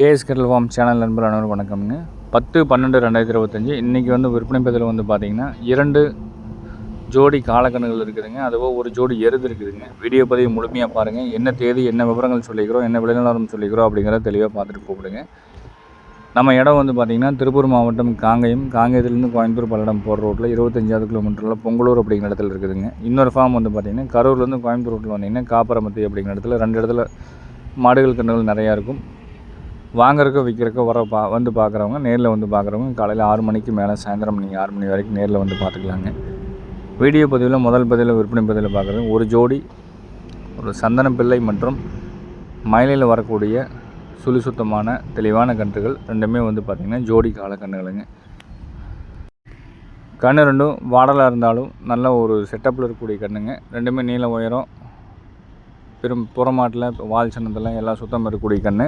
KS kettle form channel நண்பர் அனைவரும் வணக்கம்ங்க. பத்து பன்னெண்டு ரெண்டாயிரத்தி இருபத்தஞ்சி. இன்றைக்கி வந்து விற்பனை பதில் வந்து பார்த்திங்கன்னா இரண்டு ஜோடி காலக்கணுகள் இருக்குதுங்க. அதுபோல் ஒரு ஜோடி எருது இருக்குதுங்க. வீடியோ பதிவு முழுமையாக பாருங்கள் என்ன தேதி என்ன விவரங்கள் சொல்லிக்கிறோம் என்ன விளைநிலவரம் சொல்லிக்கிறோம் அப்படிங்கிறத தெளிவாக பார்த்துட்டு கூப்பிடுங்க. நம்ம இடம் வந்து பார்த்திங்கன்னா திருப்பூர் மாவட்டம் காங்கயம். காங்கயத்துலேருந்து கோயம்புத்தூர் பல்லடம் போகிற ரோட்டில் இருபத்தஞ்சாவது கிலோமீட்டரில் பொங்கலூர் அப்படிங்கிற இடத்துல இருக்குதுங்க. இன்னொரு ஃபார்ம் வந்து பார்த்திங்கன்னா கரூர்லேருந்து கோயம்புத்தூர் ரோட்டில் வந்தீங்கன்னா காப்பரமத்தி அப்படிங்கிற இடத்துல ரெண்டு இடத்துல மாடுகள் கன்றுகள் நிறையா இருக்கும். வாங்குறக்கோ விற்கிறக்கோ வர பா வந்து பார்க்குறவங்க நேரில் வந்து பார்க்குறவங்க காலையில் ஆறு மணிக்கு மேலே சாயந்தரம் நீங்கள் ஆறு மணி வரைக்கும் நேரில் வந்து பார்த்துக்கலாங்க வீடியோ பதிவில் முதல் பதிவில் விற்பனை பதிவில் பார்க்குறது ஒரு ஜோடி ஒரு சந்தன பிள்ளை மற்றும் மயிலையில் வரக்கூடிய சுழி சுத்தமான தெளிவான கன்றுகள் ரெண்டுமே வந்து பார்த்திங்கன்னா ஜோடி கால கன்றுகளுங்க. கன்று ரெண்டும் வாடலாக இருந்தாலும் நல்ல ஒரு செட்டப்பில் இருக்கக்கூடிய கன்றுங்க. ரெண்டுமே நீள உயரம் பெரும் புறமாட்டில் வால் சின்னத்தில் எல்லாம் சுத்தம் இருக்கக்கூடிய கன்று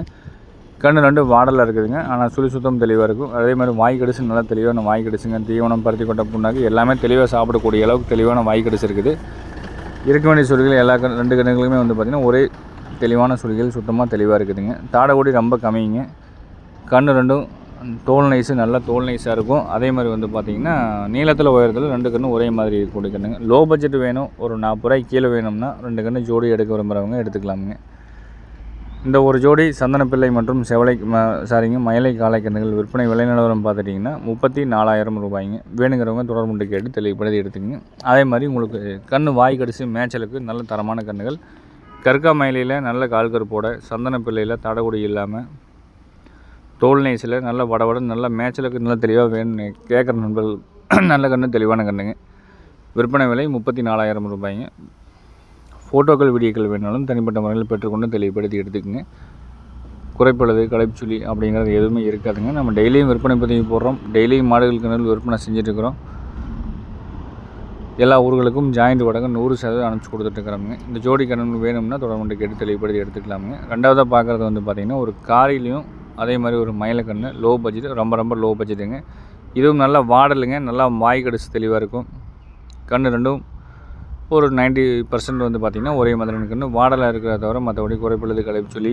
கன்று ரெண்டு வாடலாக இருக்குதுங்க. ஆனால் சுழி சுத்தம் தெளிவாக இருக்கும். அதே மாதிரி வாய் கடிச்சு நல்லா தெளிவான வாய் கடிச்சுங்க தீவனம் பருத்தி கொண்ட புண்ணாக்கு எல்லாமே தெளிவாக சாப்பிடக்கூடிய அளவுக்கு தெளிவான வாய் கடிச்சு இருக்குது. இருக்க வேண்டிய சுழிகள் எல்லா கண் ரெண்டு கண்ணுகளுமே வந்து பார்த்திங்கன்னா ஒரே தெளிவான சுழிகள் சுத்தமாக தெளிவாக இருக்குதுங்க. தாடைக்கூடி ரொம்ப கம்மிங்க. கண்ணு ரெண்டும் தோல் நைஸு நல்லா தோல் நைஸாக இருக்கும். அதே மாதிரி வந்து பார்த்திங்கன்னா நீளத்தில் உயரத்தில் ரெண்டு கன்று ஒரே மாதிரி இருக்கக்கூடிய கண்ணுங்க. லோ பட்ஜெட் வேணும். ஒரு நாற்பது ரூபாய்க்கு கீழே வேணும்னா ரெண்டு கன்று ஜோடி எடுக்க விரும்புகிறவங்க எடுத்துக்கலாமுங்க. இந்த ஒரு ஜோடி சந்தனப்பிள்ளை மற்றும் செவலை சாரிங்க மயிலை காளை கன்றுகள் விற்பனை விலை நிலவரம் பார்த்துட்டிங்கன்னா முப்பத்தி நாலாயிரம் ரூபாய்ங்க. வேணுங்கிறவங்க தொடர்புண்டு கேட்டு தெளிவுபடுத்தி எடுத்துக்கங்க. அதே மாதிரி உங்களுக்கு கண் வாய் கடிச்சு மேய்ச்சலுக்கு நல்ல தரமான கன்றுகள். கற்கா மயிலையில் நல்ல கால் கருப்போட சந்தனப்பிள்ளையில் தடகுடி இல்லாமல் தோல் நெய்ஸில் நல்ல வடவட நல்ல மேய்ச்சலுக்கு நல்ல தெளிவாக வேணும்னு கேட்குற நண்பர்கள் நல்ல கன்று தெளிவான கன்றுங்க விற்பனை விலை முப்பத்தி நாலாயிரம் ரூபாய்ங்க. ஃபோட்டோக்கள் வீடியோக்கள் வேணாலும் தனிப்பட்ட முறையில் பெற்றுக்கொண்டு தெளிவுபடுத்தி எடுத்துக்கோங்க. குறைப்பழுது களைப்புச்சுளி அப்படிங்கிறது எதுவுமே இருக்காதுங்க. நம்ம டெய்லியும் விற்பனை பதிவு போடுறோம். டெய்லியும் மாடுகளுக்கு நெல் விற்பனை செஞ்சுட்ருக்குறோம். எல்லா ஊர்களுக்கும் ஜாயிண்ட் வடங்கு நூறு சதவீதம் அனுப்பிச்சி கொடுத்துட்ருக்குறோங்க இந்த ஜோடி கடன் வேணும்னா தொடர்பு கேட்டு தெளிவுபடுத்தி எடுத்துக்கலாமுங்க. ரெண்டாவதாக பார்க்குறது வந்து பார்த்திங்கன்னா ஒரு காரிலையும் அதே மாதிரி ஒரு மயிலக்கண்ணு லோ பட்ஜெட் ரொம்ப ரொம்ப லோ பட்ஜெட்டுங்க இதுவும் நல்லா வாடலுங்க. நல்லா வாய் கடிச்சு தெளிவாக இருக்கும். கண் ரெண்டும் ஒரு நைன்ட்டி பர்சன்ட் வந்து பார்த்திங்கன்னா ஒரே மாதிரி கன்று வாடலாக இருக்கிறத தவிர மற்றபடி குறைப்பிள்ளது கலைப்பு சொல்லி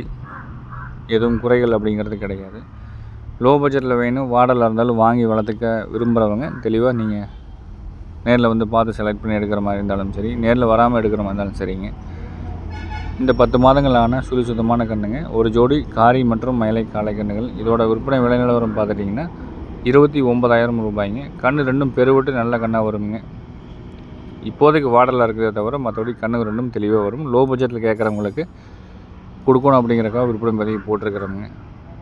எதுவும் குறைகள் அப்படிங்கிறது கிடையாது. லோ பட்ஜெட்டில் வேணும் வாடலாக இருந்தாலும் வாங்கி வளர்த்துக்க விரும்புகிறவங்க தெளிவாக நீங்கள் நேரில் வந்து பார்த்து செலக்ட் பண்ணி எடுக்கிற மாதிரி இருந்தாலும் சரி நேரில் வராமல் எடுக்கிற மாதிரி இருந்தாலும் சரிங்க. இந்த பத்து மாதங்களான சுழி சுத்தமான கண்ணுங்க ஒரு ஜோடி காரி மற்றும் மயிலை காலை கண்ணுகள். இதோட விற்பனை விலை நிலவரம் பார்த்துட்டிங்கன்னா இருபத்தி ஒம்பதாயிரம் ரூபாய்ங்க. கன்று ரெண்டும் பெருவிட்டு நல்ல கண்ணாக வருங்க. இப்போதைக்கு வாடலாக இருக்கிறத தவிர மற்றபடி கண்ணு ரெண்டும் தெளிவாக வரும். லோ பட்ஜெட்டில் கேட்குறவங்களுக்கு கொடுக்கணும் அப்படிங்கிறக்காக விற்பனை பதிவு போட்டிருக்கிறவங்க.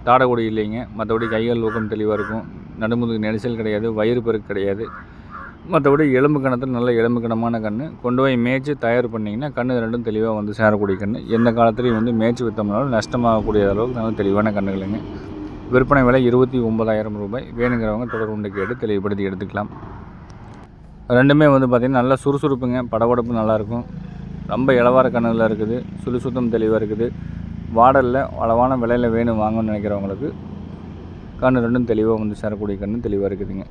தாடகுடி இல்லைங்க. மற்றபடி கைகள் ஊக்கம் தெளிவாக இருக்கும். நடுமுதுகு நெரிசல் கிடையாது. வயிறு பெருக்கு கிடையாது. மற்றபடி எலும்பு கணத்தில் நல்ல எலும்பு கணமான கன்று கொண்டு போய் மேய்ச்சி தயார் பண்ணிங்கன்னா கண் ரெண்டும் தெளிவாக வந்து சேரக்கூடிய கன்று எந்த காலத்துலேயும் வந்து மேய்ச்சி விற்றோம்னாலும் நஷ்டமாகக்கூடிய அளவுக்கு நல்ல தெளிவான கன்றுகளுங்க விற்பனை விலை இருபத்தி ஒம்பதாயிரம் ரூபாய். வேணுங்கிறவங்க தொடர்புண்டு கேட்டு தெளிவுபடுத்தி எடுத்துக்கலாம். ரெண்டுமே வந்து பார்த்திங்கன்னா நல்லா சுறுசுறுப்புங்க. படபடப்பு நல்லாயிருக்கும். ரொம்ப இளவார கணக்கில் இருக்குது. சுழி சுத்தம் தெளிவாக இருக்குது. வாடலில் அளவான விலையில் வேணும் வாங்கணும்னு நினைக்கிறவங்களுக்கு கண் ரெண்டும் தெளிவாக வந்து சேரக்கூடிய கண் தெளிவாக இருக்குதுங்க.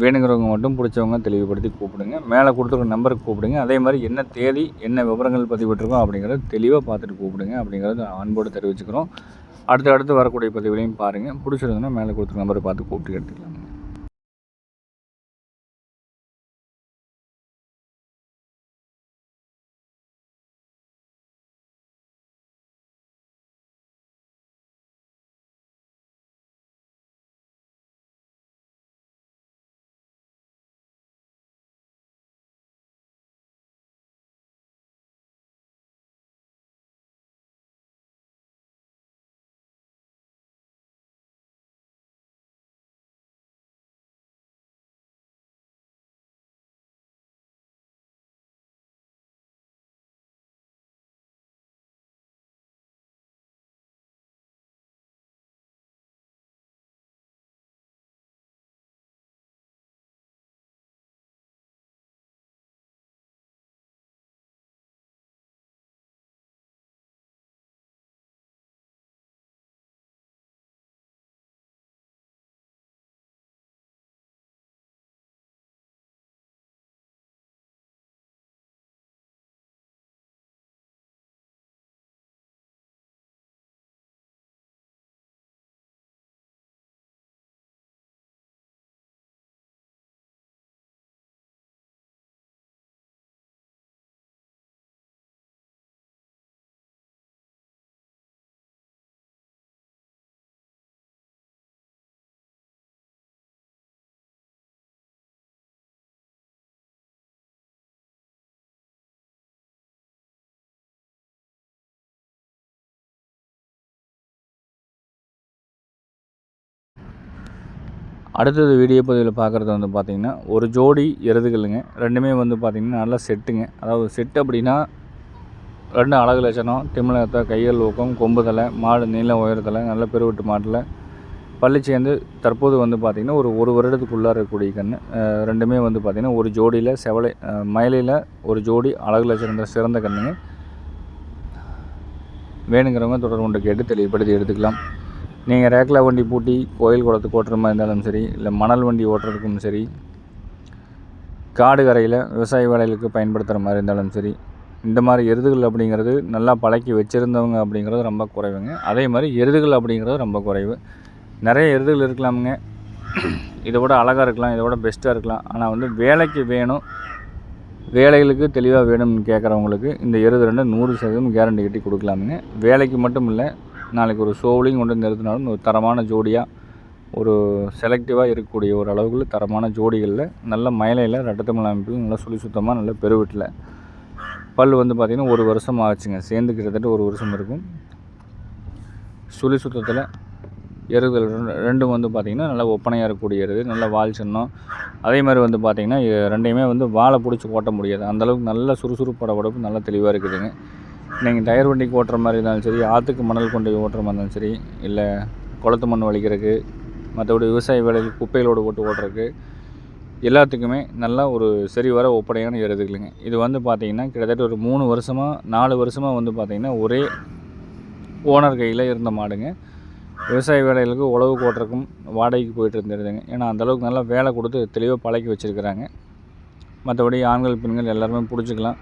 வேணுங்கிறவங்க மட்டும் பிடிச்சவங்க தெளிவுபடுத்தி கூப்பிடுங்க. மேலே கொடுத்துருக்க நம்பருக்கு கூப்பிடுங்க. அதே மாதிரி என்ன தேதி என்ன விவரங்கள் பதிவிட்டிருக்கோம் அப்படிங்கிறத தெளிவாக பார்த்துட்டு கூப்பிடுங்க அப்படிங்கிறத அன்போடு தெரிவிச்சுக்கிறோம். அடுத்து அடுத்து வரக்கூடிய பதிவுகளையும் பாருங்கள் பிடிச்சிருந்தோன்னா மேலே கொடுத்துருக்க நம்பரை பார்த்து கூப்பிட்டு எடுத்துக்கலாம் அடுத்தது வீடியோ பதிவில் பார்க்குறது வந்து பார்த்திங்கன்னா ஒரு ஜோடி எருதுகளுங்க. ரெண்டுமே வந்து பார்த்திங்கன்னா நல்லா செட்டுங்க. அதாவது செட் அப்படின்னா ரெண்டு அழகு லட்சணம் திமிழத்தை கையல் ஊக்கம் கொம்பு தலை மாடு நீள உயரத்தில் நல்ல பெருவிட்டு மாட்டில். பள்ளி சேர்ந்து தற்போது வந்து பார்த்திங்கன்னா ஒரு ஒரு வருடத்துக்குள்ளார இருக்கக்கூடிய கன்று. ரெண்டுமே வந்து பார்த்திங்கன்னா ஒரு ஜோடியில் செவலை மயிலையில் ஒரு ஜோடி அழகு லட்சணம் சிறந்த கன்றுங்க. வேணுங்கிறவங்க தொடர்பு கொண்டு கேட்டு தெளிவுபடுத்தி எடுத்துக்கலாம். நீங்கள் ரேக்லா வண்டி பூட்டி கோயில் குளத்துக்கு ஓட்டுற மாதிரி இருந்தாலும் சரி இல்லை மணல் வண்டி ஓட்டுறதுக்கும் சரி காடு கரையில் விவசாய வேலைகளுக்கு பயன்படுத்துகிற மாதிரி இருந்தாலும் சரி இந்த மாதிரி எருதுகள் அப்படிங்கிறது நல்லா பழக்கி வச்சுருந்தவங்க அப்படிங்கிறது ரொம்ப குறைவுங்க. அதே மாதிரி எருதுகள் அப்படிங்கிறது ரொம்ப குறைவு. நிறைய எருதுகள் இருக்கலாமுங்க. இதை விட அழகாக இருக்கலாம் இதை விட பெஸ்ட்டாக இருக்கலாம். ஆனால் வந்து வேலைக்கு வேணும் வேலைகளுக்கு தெளிவாக வேணும்னு கேட்குறவங்களுக்கு இந்த எருது ரெண்டு நூறு சதவீதம் கேரண்டி கட்டி கொடுக்கலாமுங்க. வேலைக்கு மட்டும் இல்லை நாளைக்கு ஒரு ஷோவிலையும் கொண்டு வந்து நிறுத்தினாலும் ஒரு தரமான ஜோடியாக ஒரு செலக்டிவாக இருக்கக்கூடிய ஒரு அளவுக்குள்ள தரமான ஜோடிகளில் நல்ல மயிலையில் ரெட்டத்தமிழ் அமைப்பில் நல்லா சுழி சுத்தமாக நல்ல பெருவீட்டில் பல் வந்து பார்த்திங்கன்னா ஒரு வருஷம் ஆச்சுங்க. சேர்ந்து கிட்டத்தட்ட ஒரு வருஷம் இருக்கும். சுழி சுத்தத்தில் எருதுகள் ரெண்டு- ரெண்டும் வந்து பார்த்திங்கன்னா நல்லா ஒப்பனையாக இருக்கக்கூடிய எருது நல்ல வால் சின்னம். அதே மாதிரி வந்து பார்த்திங்கன்னா ரெண்டையுமே வந்து வாழை பிடிச்சி ஓட்ட முடியாது. அந்தளவுக்கு நல்ல சுறுசுறுப்போட உடம்பு நல்லா தெளிவாக இருக்குதுங்க. நீங்கள் டயர் வண்டிக்கு ஓட்டுற மாதிரி இருந்தாலும் சரி ஆற்றுக்கு மணல் கொண்டு போய் ஓட்டுற மாதிரி இருந்தாலும் சரி இல்லை குளத்து மண் வலிக்கிறதுக்கு மற்றபடி விவசாய வேலைக்கு குப்பைகளோடு போட்டு ஓட்டுறதுக்கு எல்லாத்துக்குமே நல்லா ஒரு சரி வர ஒப்படையான எழுதுக்கலைங்க. இது வந்து பார்த்திங்கன்னா கிட்டத்தட்ட ஒரு மூணு வருஷமாக நாலு வருஷமாக வந்து பார்த்திங்கன்னா ஒரே ஓனர் கையில் இருந்த மாடுங்க. விவசாய வேலைகளுக்கு உழவு ஓட்டுறதுக்கும் வாடகைக்கு போயிட்டு இருந்துருதுங்க ஏன்னா அந்தளவுக்கு நல்லா வேலை கொடுத்து தெளிவாக பழக்கி வச்சுருக்கிறாங்க. மற்றபடி ஆண்கள் பெண்கள் எல்லாருமே பிடிச்சிக்கலாம்.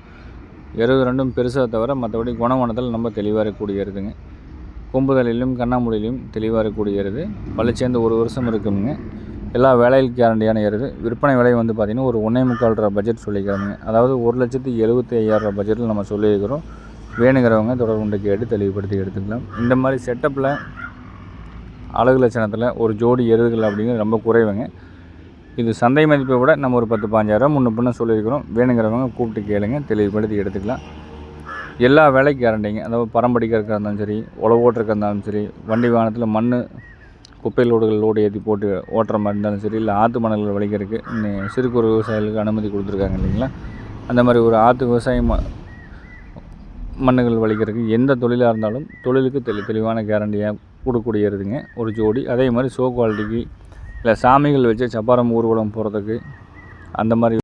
இருபது ரெண்டும் பெருசாக தவிர மற்றபடி குணமானதில் ரொம்ப தெளிவாக இருக்கக்கூடியதுங்க. கொம்புதலிலும் கண்ணாமூடியிலும் தெளிவாக இருக்கக்கூடியது. எருது சேர்ந்து ஒரு வருஷம் இருக்குங்க. எல்லா வேலையில் கேரண்டியான எருது விற்பனை விலை வந்து பார்த்திங்கன்னா ஒரு ஒன்றே முக்கால் ரூபா பட்ஜெட் சொல்லிக்கிறோங்க அதாவது ஒரு லட்சத்து எழுபத்தி ஐயாயிரம் பட்ஜெட்டில் நம்ம சொல்லியிருக்கிறோம். வேணுங்கிறவங்க தொடர்புண்டு கேட்டு தெளிவுபடுத்தி எடுத்துக்கலாம். இந்த மாதிரி செட்டப்பில் அழகு லட்சணத்தில் ஒரு ஜோடி எருதுகள் அப்படிங்கிறது ரொம்ப குறைவுங்க. இது சந்தை மதிப்பை விட நம்ம ஒரு பத்து பாஞ்சாயிரம் முன்ன பின்ன சொல்லியிருக்கிறோம். வேணுங்கிறவங்க கூப்பிட்டு கேளுங்க தெளிவுபடுத்தி எடுத்துக்கலாம். எல்லா வேலைக்கு கேரண்டிங்க அதாவது பரம்படிக்கிறதுக்காக இருந்தாலும் சரி உழவு ஓட்டுறதுக்காக இருந்தாலும் சரி வண்டி வாகனத்தில் மண் குப்பை லோடுகள் லோடு ஏற்றி போட்டு ஓட்டுற மாதிரி இருந்தாலும் சரி இல்லை ஆற்று மணல்கள் வலிக்கிறதுக்கு இன்னும் சிறு குறு விவசாயிகளுக்கு அனுமதி கொடுத்துருக்காங்க இல்லைங்களா? அந்த மாதிரி ஒரு ஆற்று விவசாயம் ம- மண்ணுகள் வலிக்கிறதுக்கு எந்த தொழிலாக இருந்தாலும் தொழிலுக்கு தெளி தெளிவான கேரண்டியாக கொடுக்கக்கூடியதுங்க ஒரு ஜோடி. அதே மாதிரி ஷோ குவாலிட்டிக்கு இல்லை சாமிகள் வச்சு சப்பாரம் ஊர்வலம் போகிறதுக்கு அந்த மாதிரி